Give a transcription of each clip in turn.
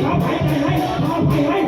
เขาไปให้เขาไปให้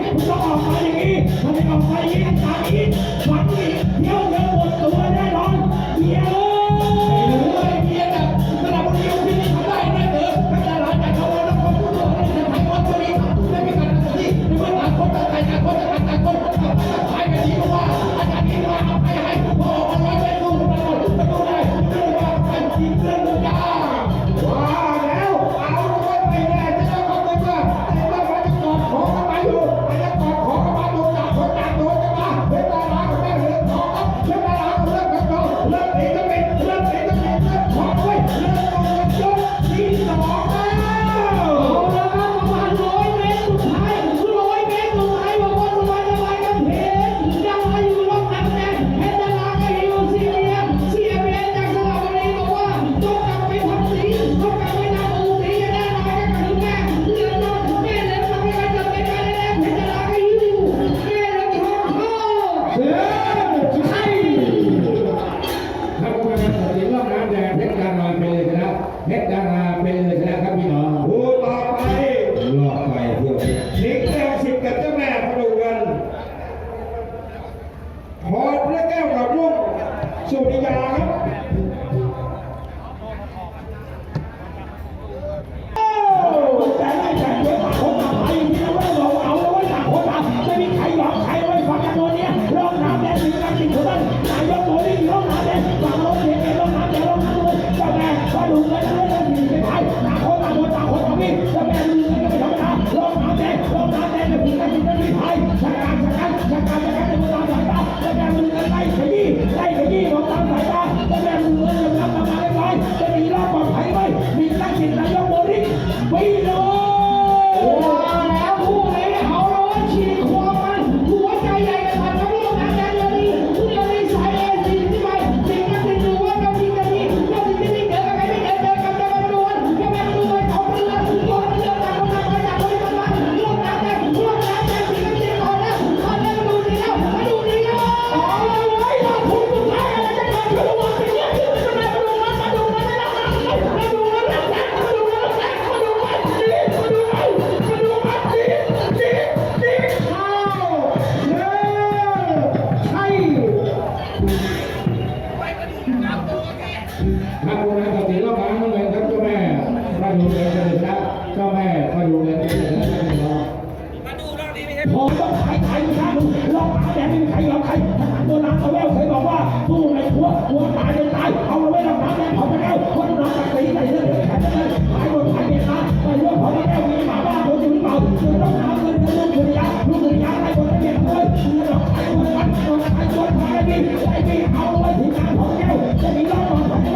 ตัวตายเป็ตายเอาไว้ลำพังแม่ของพระเจ้าคนนอนตักตีใส่เอดแขนนั้นตายบนตายเป็นตายแเรื่องของพระเจ้ามีหมาบ้าตัวอยู่หรือเปจึงต้อเงินเดืนเดือยาลูกเดือนยาไปห็นเนหลอครคนนั้นหลอกใครคนใครดีไอ้ดีเอาไว้ที่งานของเจ้าจะมีรอดปลอดภั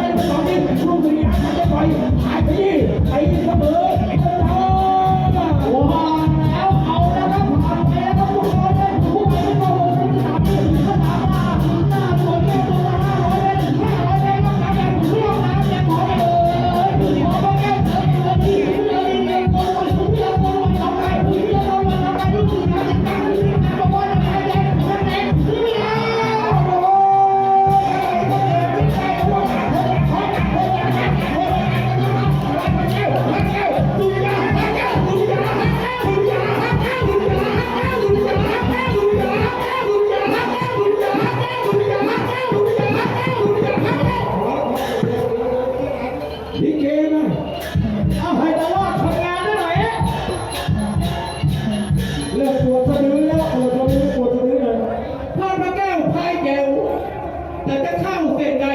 จะเข้าเส้นได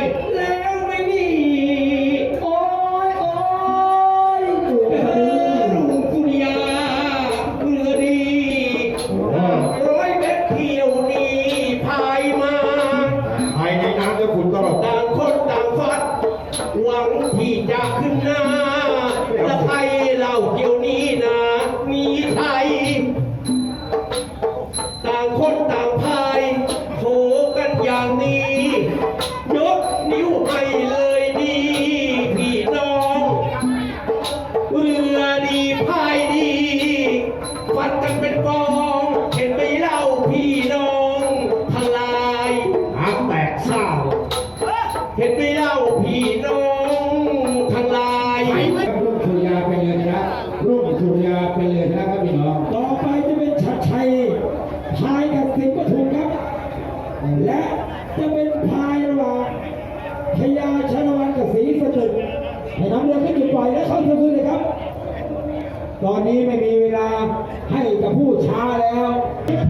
รุ่กสุริยาเป็นเรือชนะลูกสุริยาไปเลยนะครับพี่น้อง ต่อไปจะเป็นชัดชัยพายกับสิงห์ปทุมครับ และจะเป็นพายระหว่างพญาชนวันกับสีสตึกให้น้ำเรือขึ้นอยู่ปล่อยและเข้าเที่คืนเลยครับ ตอนนี้ไม่มีเวลาให้กับผู้ช้าแล้ว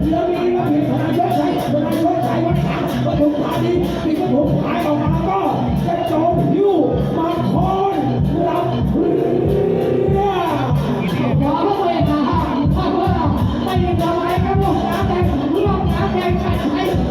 เรือมีมาถึงพนันยกชัยพนันยกชัยวัดขามปทุมธานีมีกรถูกพายออกมาก็จะโจมยู่มาคอ They're trying to hide